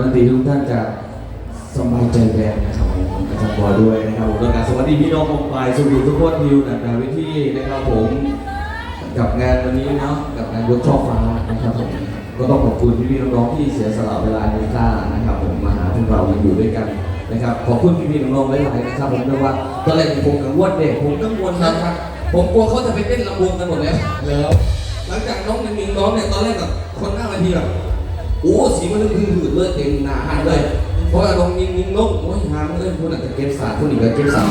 ดนตรีทุกท่านจะสบายใจแบนนะครับผมอาจารย์บอด้วยนะครับผมแล้วก็สวัสดีพี่น้องผมปลายสุขุมทุกคนที่อยู่ในเวทีนะครับผมกับงานวันนี้เนาะกับงานยกช่อฟ้านะครับผมก็ต้องขอบคุณพี่ๆน้องๆที่เสียสละเวลาในค่านะครับ ผมมาหาพวกเรามาอยู่ด้วยกันนะครับขอบคุณพี่ๆน้องๆหลายๆนะครับผมด้วยว่าตอนแรกผมกังวลเด็กผมกังวลนะครับผมกลัวเขาจะไปเต้นลำวงกันหมดแล้วแล้วหลังจากน้องหนึ่งน้องเนี่ยตอนแรกแบบคนหน้าเวทีแบบ โอ้สีมันพึ่งหืดเลยเต็มหน้าหันเลย เพราะว่าน้องยิงยิงน้องโอ้ยหามเลยคนอาจจะเก็บสารคนอีกก็เก็บสาร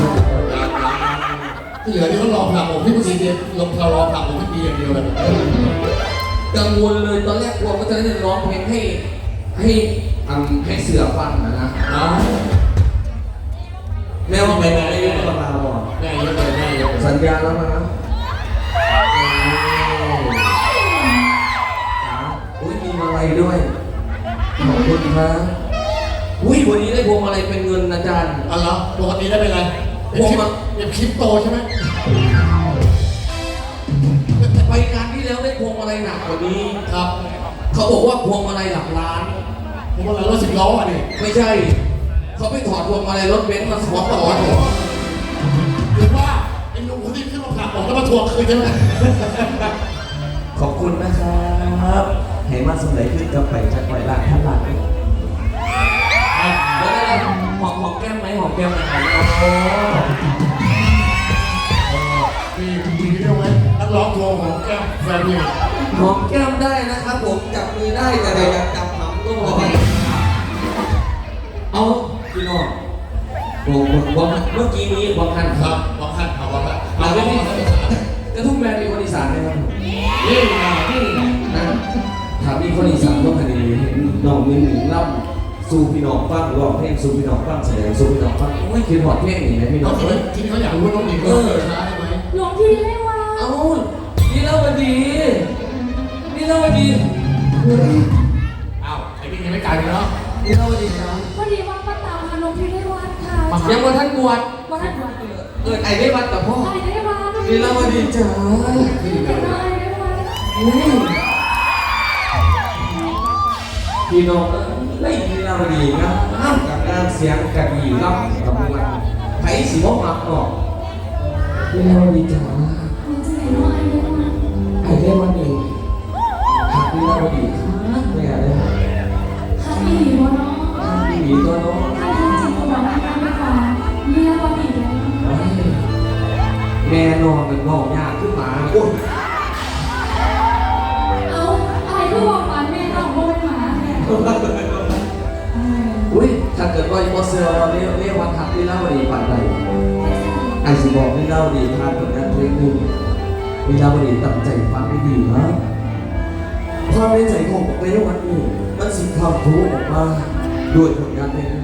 ที่เหลือนี่เขารอผลักผมพี่ผู้ชายเดียวลงเขารอผลักผมพี่ปีอย่างเดียวเลยกังวลเลยตอนแรกกลัวว่าจะได้ร้องเพลงให้ให้ทำให้เสือฟังนะนะเอาแม่ว่าไปไหนไม่ต้องมาบอกแม่เยอะเลยแม่เยอะเลยสัญญาแล้วนะอุ้ยมีมาลัยด้วย ขอบคุณครับอุ้ยวันนี้ได้พวงมาลัยเป็นเงินอาจารย์ อ๋อเหรอปกติได้เป็นไรเป็นคลิปเป็นคลิปโตใช่ไหมไปงานที่แล้วได้พวงมาลัยหนักกว่านี้ครับ เขาบอกว่าพวงมาลัยหลักล้านผมว่าเรารถสิบล้ออะดิไม่ใช่ เขาไปถอดพวงมาลัยรถเบนซ์มาสวมต่อหัวหรือว่าไอ้ลุงคนที่ขึ้นมาผลักผมแล้วมาทวงคืนใช่ไหมขอบคุณนะครับ ให้มาสมัยขึ้นกับไปจากไปลานท่านหลังแล้วก็หอมหอมแก้มไหมหอมแก้มไหมโอ้มีมีเรื่องไหมนักร้องทวงของแก้มแฟนนี่หอมแก้มได้นะครับผมจับมือได้แต่อย่าจับหำก็พอเอาพี่น้องผมผมเมื่อกี้นี้บางท่านคครัรับ นน้องมีหนึ่งล่ำสู่พี่น้องฟังร้องเพลงสู่พี่น้องฟังแสดงสู่พี่น้องฟังไม่คิดหอดเพลงนี่ไหมพี่น้เขาองเคยที่เขาอยากรู้ว่าน้องหนิงก็ช้าใช่ไหมหลวงพี่ได้ว่าเอ้านี่เล่าวดีนี่เล่าวดีอ้าวไอ้พี่ยังไม่กลายเป็นเนาะนี่เล่าวดีครับพอดีว่าป้าตามมาหลวงพี่ได้วัดค่ะยังว่าท่านบวชว่าท่านวัดเกิดไอ้ได้วัดกับพ่ออะไรได้วัดนี่เล่าวดีจ้าพี่เป็นอะไรได้วัดอืม พี่น้องเล่นนี่เล่าดีนะห้ามกับงานเสียงกะดีล่ำกับมันไผสิบ่มักเนาะนี่เล่าวดีจ้ามีจะไหนน้อยได้วัดไอ้ได้วันนี้หักนี่เล่าวดี อุ้ยถ้าเกิดว่าอีโมเซลเราเรียกเรียกวันทักที่เล่าดีปันใดไอสิบอกที่เล่าดีทานผลงานเพลงหนึ่งมีเล่าดีตั้งใจฟังให้ดีนะความในใจของผมในวันนี้มันสิ่งทำทุกออกมาด้วยผลงานเพลง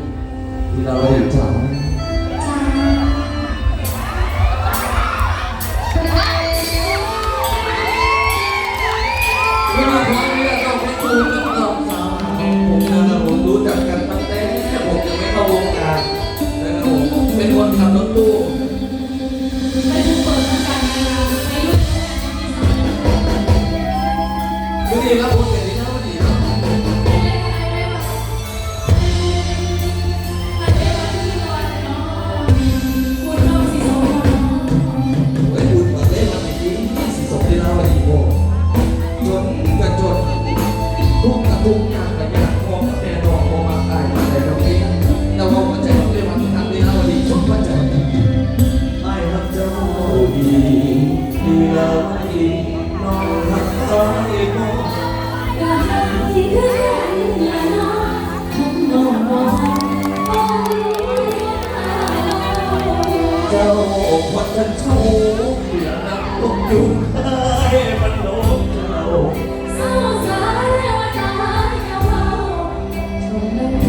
ที่เราดีจาก เจ้าคนฉันชู้อย่านักลงยุ่งให้มันลงเจ้าว่า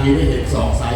ก็นานๆทีได้เห็นสองสาย